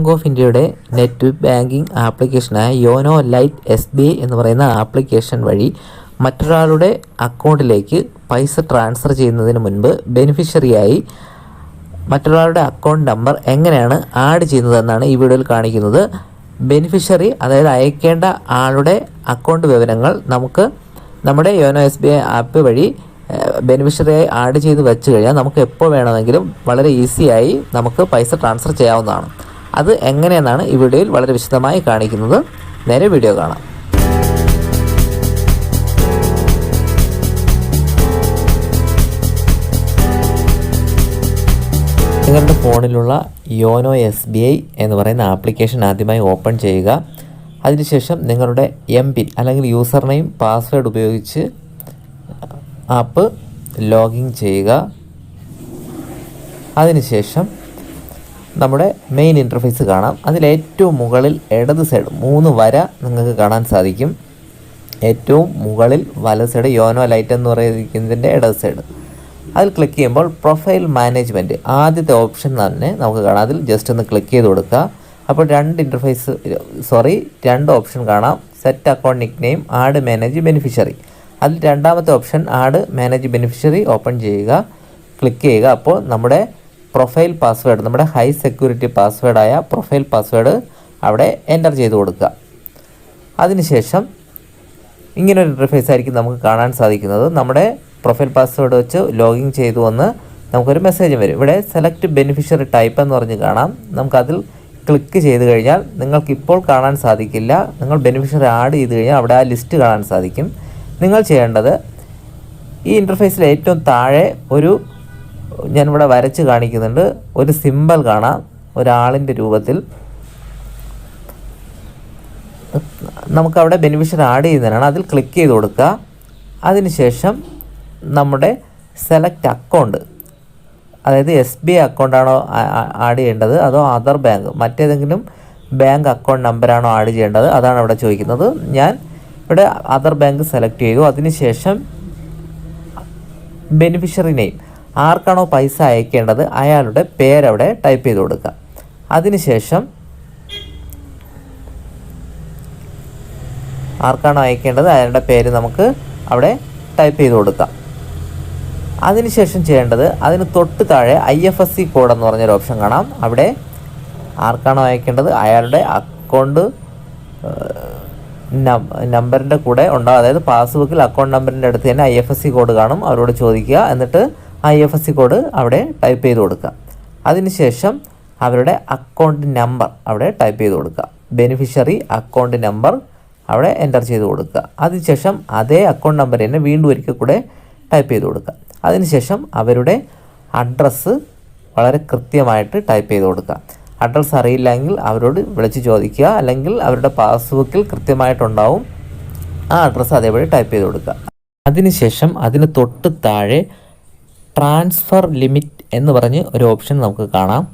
Bank of ഇന്ത്യയുടെ net banking ആപ്ലിക്കേഷനായ YONO lite S B I എന്ന് പറയുന്ന ആപ്ലിക്കേഷൻ വഴി മറ്റൊരാളുടെ അക്കൗണ്ടിലേക്ക് പൈസ ട്രാൻസ്ഫർ ചെയ്യുന്നതിന് മുൻപ് ബെനിഫിഷ്യറിയായി മറ്റൊരാളുടെ അക്കൗണ്ട് നമ്പർ എങ്ങനെയാണ് ആഡ് ചെയ്യുന്നതെന്നാണ് ഈ വീഡിയോയിൽ കാണിക്കുന്നത്. ബെനിഫിഷ്യറി അതായത് അയക്കേണ്ട ആളുടെ അക്കൗണ്ട് വിവരങ്ങൾ നമുക്ക് നമ്മുടെ YONO S B I app വഴി ബെനിഫിഷ്യറിയായി ആഡ് ചെയ്ത് വെച്ച് കഴിഞ്ഞാൽ നമുക്ക് എപ്പോൾ വേണമെങ്കിലും വളരെ ഈസിയായി നമുക്ക് പൈസ ട്രാൻസ്ഫർ ചെയ്യാവുന്നതാണ്. അത് എങ്ങനെയെന്നാണ് ഈ വീഡിയോയിൽ വളരെ വിശദമായി കാണിക്കുന്നത്. നേരെ വീഡിയോ കാണാം. നിങ്ങളുടെ ഫോണിലുള്ള യോനോ എസ് ബി ഐ എന്ന് പറയുന്ന ആപ്ലിക്കേഷൻ ആദ്യമായി ഓപ്പൺ ചെയ്യുക. അതിനുശേഷം നിങ്ങളുടെ എം പിൻ അല്ലെങ്കിൽ യൂസർ നെയിം പാസ്വേഡ് ഉപയോഗിച്ച് ആപ്പ് ലോഗിൻ ചെയ്യുക. അതിനുശേഷം നമ്മുടെ മെയിൻ ഇന്റർഫേസ് കാണാം. അതിലേറ്റവും മുകളിൽ ഇടത് സൈഡ് മൂന്ന് വര നിങ്ങൾക്ക് കാണാൻ സാധിക്കും. ഏറ്റവും മുകളിൽ വല സൈഡ് യോനോ ലൈറ്റ് എന്ന് പറയുന്നതിന്റെ ഇടത് സൈഡ് അതിൽ ക്ലിക്ക് ചെയ്യുമ്പോൾ പ്രൊഫൈൽ മാനേജ്മെന്റ് ആദ്യത്തെ ഓപ്ഷൻ തന്നെ നമുക്ക് കാണാം. അതിൽ ജസ്റ്റ് ഒന്ന് ക്ലിക്ക് ചെയ്ത് കൊടുക്കുക. അപ്പോൾ രണ്ട് ഇന്റർഫേസ് സോറി രണ്ട് ഓപ്ഷൻ കാണാം. Set account nick name add manage beneficiary അതിൽ രണ്ടാമത്തെ option add manage beneficiary open ചെയ്യുക. ക്ലിക്ക് ചെയ്യുക. അപ്പോൾ നമ്മുടെ പ്രൊഫൈൽ പാസ്വേഡ് നമ്മുടെ ഹൈ സെക്യൂരിറ്റി പാസ്വേഡായ പ്രൊഫൈൽ പാസ്വേഡ് അവിടെ എന്റർ ചെയ്ത് കൊടുക്കുക. അതിനുശേഷം ഇങ്ങനൊരു ഇന്റർഫേസ് ആയിരിക്കും നമുക്ക് കാണാൻ സാധിക്കുന്നത്. നമ്മുടെ പ്രൊഫൈൽ പാസ്വേഡ് വെച്ച് ലോഗിൻ ചെയ്തു വന്ന് നമുക്കൊരു മെസ്സേജ് വരും. ഇവിടെ സെലക്ട് ബെനിഫിഷ്യറി ടൈപ്പ് എന്ന് പറഞ്ഞ് കാണാം. നമുക്കതിൽ ക്ലിക്ക് ചെയ്ത് കഴിഞ്ഞാൽ നിങ്ങൾക്കിപ്പോൾ കാണാൻ സാധിക്കില്ല. നിങ്ങൾ ബെനിഫിഷ്യറി ആഡ് ചെയ്ത് കഴിഞ്ഞാൽ അവിടെ ആ ലിസ്റ്റ് കാണാൻ സാധിക്കും. നിങ്ങൾ ചെയ്യേണ്ടത് ഈ ഇന്റർഫേസിൽ ഏറ്റവും താഴെ ഒരു ഞാനിവിടെ വരച്ച് കാണിക്കുന്നുണ്ട്. ഒരു സിമ്പൽ കാണാം. ഒരാളിന്റെ രൂപത്തിൽ. നമുക്കവിടെ ബെനിഫിഷ്യൽ ആഡ് ചെയ്യുന്നതിനാണ് അതിൽ ക്ലിക്ക് ചെയ്ത് കൊടുക്കുക. അതിനുശേഷം നമ്മുടെ സെലക്ട് അക്കൗണ്ട്. അതായത് എസ് ബി ഐ അക്കൗണ്ടാണോ ആഡ് ചെയ്യേണ്ടത് അതോ അതർ ബാങ്ക്? മറ്റേതെങ്കിലും ബാങ്ക് അക്കൗണ്ട് നമ്പറാണോ ആഡ് ചെയ്യേണ്ടത്? അതാണ് അവിടെ ചോദിക്കുന്നത്. ഞാൻ ഇവിടെ അതർ ബാങ്ക് സെലക്ട് ചെയ്തു. അതിനുശേഷം ബെനിഫിഷ്യറി നെയിം. ആർക്കാണോ പൈസ അയക്കേണ്ടത് അയാളുടെ പേരവിടെ ടൈപ്പ് ചെയ്ത് കൊടുക്കുക അതിനുശേഷം ആർക്കാണോ അയക്കേണ്ടത് അയാളുടെ പേര് നമുക്ക് അവിടെ ടൈപ്പ് ചെയ്ത് കൊടുക്കാം. അതിനുശേഷം ചെയ്യേണ്ടത് അതിന് തൊട്ട് താഴെ I F S C code എന്ന് പറഞ്ഞൊരു ഓപ്ഷൻ കാണാം. അവിടെ ആർക്കാണോ അയക്കേണ്ടത് അയാളുടെ അക്കൗണ്ട് നമ്പറിന്റെ കൂടെ ഉണ്ടാവും. അതായത് പാസ്ബുക്കിൽ അക്കൗണ്ട് നമ്പറിന്റെ അടുത്ത് തന്നെ I F S C code കാണും. അവരോട് ചോദിക്കുക. എന്നിട്ട് I F S C code അവിടെ ടൈപ്പ് ചെയ്ത് കൊടുക്കുക. അതിനുശേഷം അവരുടെ അക്കൗണ്ട് നമ്പർ അവിടെ ടൈപ്പ് ചെയ്ത് കൊടുക്കുക. ബെനിഫിഷ്യറി അക്കൗണ്ട് നമ്പർ അവിടെ എന്റർ ചെയ്ത് കൊടുക്കുക. അതിനുശേഷം അതേ അക്കൗണ്ട് നമ്പർ തന്നെ വീണ്ടും ഒരിക്കൽ കൂടെ ടൈപ്പ് ചെയ്ത് കൊടുക്കുക. അതിനുശേഷം അവരുടെ അഡ്രസ്സ് വളരെ കൃത്യമായിട്ട് ടൈപ്പ് ചെയ്ത് കൊടുക്കുക. അഡ്രസ്സ് അറിയില്ലെങ്കിൽ അവരോട് വിളിച്ച് ചോദിക്കുക. അല്ലെങ്കിൽ അവരുടെ പാസ്ബുക്കിൽ കൃത്യമായിട്ടുണ്ടാവും ആ അഡ്രസ്സ് അതേപടി ടൈപ്പ് ചെയ്ത് കൊടുക്കുക. അതിനുശേഷം അതിന് തൊട്ട് താഴെ ട്രാൻസ്ഫർ ലിമിറ്റ് എന്ന് പറഞ്ഞ് ഒരു ഓപ്ഷൻ നമുക്ക് കാണാം.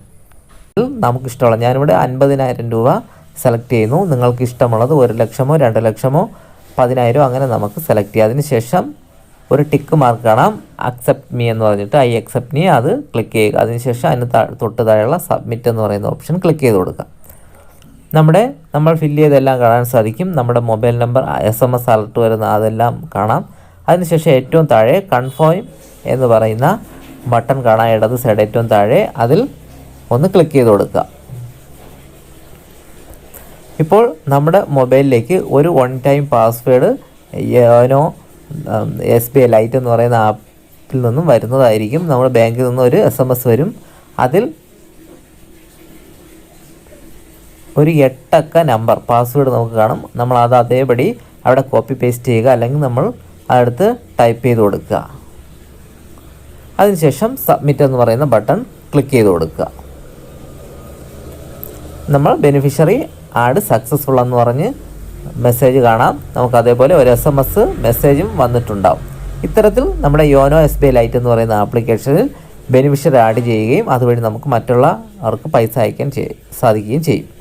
നമുക്ക് ഇഷ്ടമുള്ള ഞാനിവിടെ അൻപതിനായിരം രൂപ സെലക്ട് ചെയ്യുന്നു. നിങ്ങൾക്ക് ഇഷ്ടമുള്ളത് ഒരു ലക്ഷമോ രണ്ട് ലക്ഷമോ പതിനായിരമോ അങ്ങനെ നമുക്ക് സെലക്ട് ചെയ്യാം. അതിനുശേഷം ഒരു ടിക്ക് മാർക്ക് കാണാം. അക്സെപ്റ്റ് മീ എന്ന് പറഞ്ഞിട്ട് ഐ അക്സെപ്റ്റ് മീ അത് ക്ലിക്ക് ചെയ്യുക. അതിനുശേഷം അതിന് തൊട്ട് താഴെയുള്ള സബ്മിറ്റ് എന്ന് പറയുന്ന ഓപ്ഷൻ ക്ലിക്ക് ചെയ്ത് കൊടുക്കുക. നമ്മുടെ നമ്മൾ ഫില്ല് ചെയ്തെല്ലാം കാണാൻ സാധിക്കും. നമ്മുടെ mobile number S M S alert വരുന്ന അതെല്ലാം കാണാം. അതിനുശേഷം ഏറ്റവും താഴെ കൺഫേം എന്ന് പറയുന്ന ബട്ടൺ കാണാൻ ഇടത് സൈഡ് ഏറ്റവും താഴെ അതിൽ ഒന്ന് ക്ലിക്ക് ചെയ്ത് കൊടുക്കുക. ഇപ്പോൾ നമ്മുടെ മൊബൈലിലേക്ക് ഒരു one time password YONO S B I lite എന്ന് പറയുന്ന ആപ്പിൽ നിന്നും വരുന്നതായിരിക്കും. നമ്മുടെ ബാങ്കിൽ നിന്നും ഒരു എസ് എം എസ് വരും. അതിൽ ഒരു എട്ടക്ക നമ്പർ പാസ്വേഡ് നമുക്ക് കാണും. നമ്മൾ അത് അതേപടി അവിടെ കോപ്പി പേസ്റ്റ് ചെയ്യുക. അല്ലെങ്കിൽ നമ്മൾ അടുത്ത് ടൈപ്പ് ചെയ്ത് കൊടുക്കുക. അതിനുശേഷം സബ്മിറ്റ് എന്ന് പറയുന്ന ബട്ടൺ ക്ലിക്ക് ചെയ്ത് കൊടുക്കുക. നമ്മൾ ബെനിഫിഷ്യറി ആഡ് സക്സസ്ഫുൾ എന്ന് പറഞ്ഞ് മെസ്സേജ് കാണാം. നമുക്ക് അതേപോലെ ഒരു എസ് എം എസ് മെസ്സേജും വന്നിട്ടുണ്ടാവും. ഇത്തരത്തിൽ നമ്മുടെ YONO S B I lite എന്ന് പറയുന്ന ആപ്ലിക്കേഷനിൽ ബെനിഫിഷ്യറി ആഡ് ചെയ്യുകയും അതുവഴി നമുക്ക് മറ്റുള്ളവർക്ക് പൈസ അയക്കാൻ സാധിക്കുകയും ചെയ്യും.